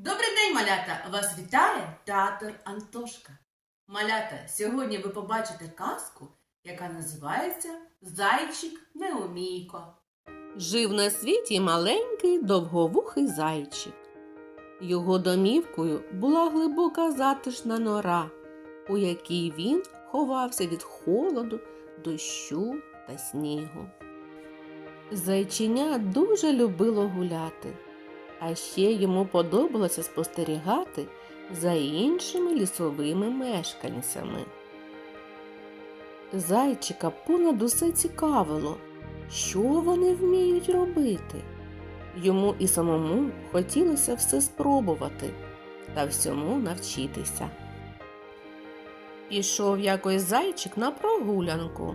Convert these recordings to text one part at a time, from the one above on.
Добрий день, малята! Вас вітає театр Антошка. Малята, сьогодні ви побачите казку, яка називається Зайчик Неумійко. Жив на світі маленький довговухий зайчик. Його домівкою була глибока затишна нора, у якій він ховався від холоду, дощу та снігу. Зайчиня дуже любило гуляти, а ще йому подобалося спостерігати за іншими лісовими мешканцями. Зайчика понад усе цікавило, що вони вміють робити. Йому і самому хотілося все спробувати та всьому навчитися. Пішов якось зайчик на прогулянку.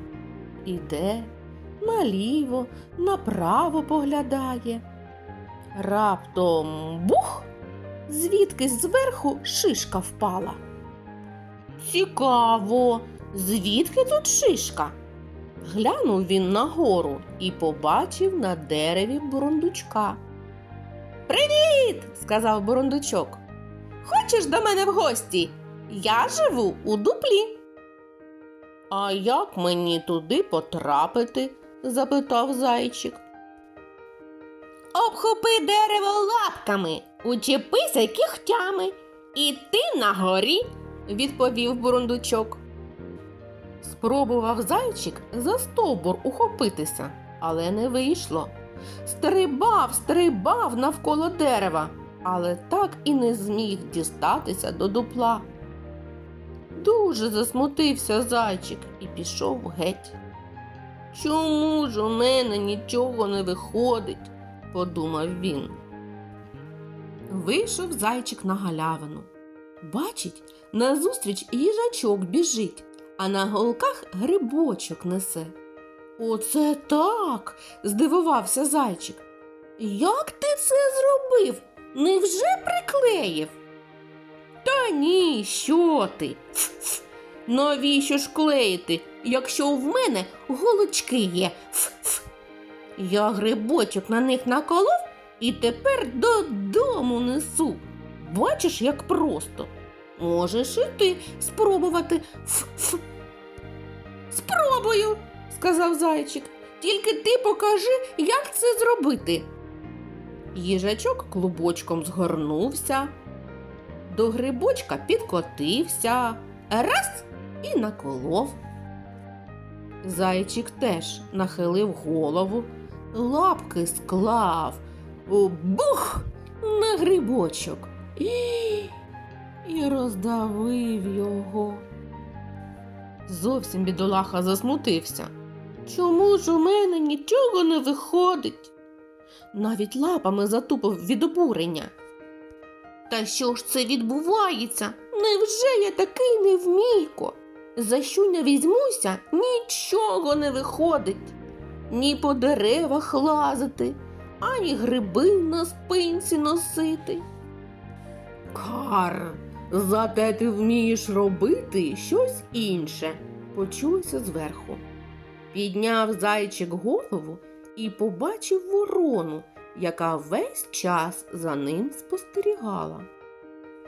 Іде наліво, направо поглядає. Раптом бух! Звідкись зверху шишка впала. Цікаво, звідки тут шишка? Глянув він нагору і побачив на дереві бурундучка. Привіт! сказав бурундучок. Хочеш до мене в гості? Я живу у дуплі. А як мені туди потрапити? запитав зайчик. Обхопи дерево лапками, учепися кігтями, і ти на горі, відповів бурундучок. Спробував зайчик за стовбур ухопитися, але не вийшло. Стрибав, стрибав навколо дерева, але так і не зміг дістатися до дупла. Дуже засмутився зайчик і пішов геть. Чому ж у мене нічого не виходить? Подумав він. Вийшов зайчик на галявину. Бачить, назустріч їжачок біжить а на голках грибочок несе. Оце так. здивувався зайчик. Як ти це зробив? Невже приклеїв? Та ні, що ти? Ф-ф. Навіщо ж клеїти, якщо в мене голочки є? Ф-ф. Я грибочок на них наколов і тепер додому несу. Бачиш, як просто. Можеш і ти спробувати. Ф-ф. Спробую, сказав зайчик. Тільки ти покажи, як це зробити. Їжачок клубочком згорнувся, до грибочка підкотився, раз і наколов. Зайчик теж нахилив голову, лапки склав, бух на грибочок і і роздавив його. Зовсім бідолаха засмутився. Чому ж у мене нічого не виходить? Навіть лапами затупив від обурення. Та що ж це відбувається? Невже я такий невмійко? За що не візьмуся, нічого не виходить. Ні по деревах лазити, ані гриби на спинці носити. Кар, зате ти вмієш робити щось інше, почулося зверху. Підняв зайчик голову і побачив ворону, яка весь час за ним спостерігала.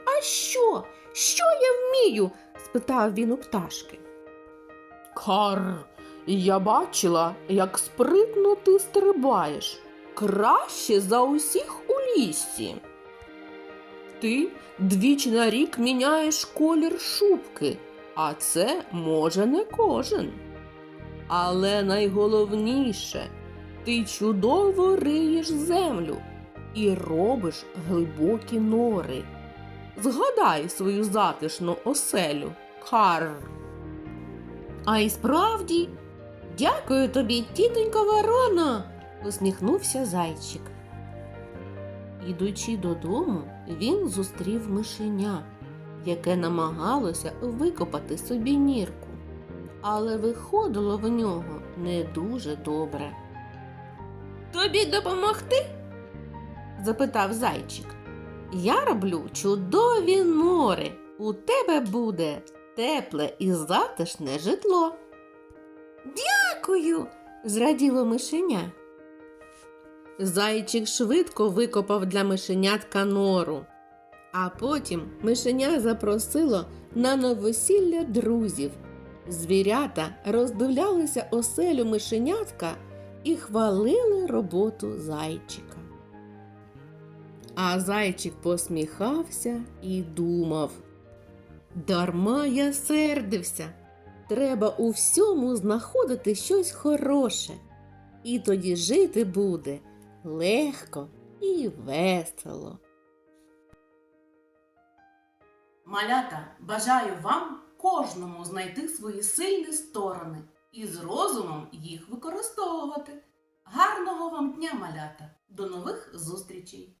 А що? Що я вмію? спитав він у пташки. Кар, я бачила, як спритно ти стрибаєш. Краще за усіх у лісі. Ти двічі на рік міняєш колір шубки, а це може не кожен. Але найголовніше, ти чудово риєш землю і робиш глибокі нори. Згадай свою затишну оселю, Карр. А й справді, дякую тобі, тітонько ворона, усміхнувся зайчик. Ідучи додому, він зустрів мишеня, яке намагалося викопати собі нірку, але виходило в нього не дуже добре. Тобі допомогти? запитав зайчик. Я роблю чудові нори. У тебе буде тепле і затишне житло. Дякую, зраділо мишеня. Зайчик швидко викопав для мишенятка нору. А потім мишеня запросило на новосілля друзів. Звірята роздивлялися оселю мишенятка і хвалили роботу зайчика. А зайчик посміхався і думав. Дарма я сердився. Треба у всьому знаходити щось хороше. І тоді жити буде легко і весело. Малята, бажаю вам кожному знайти свої сильні сторони і з розумом їх використовувати. Гарного вам дня, малята! До нових зустрічей!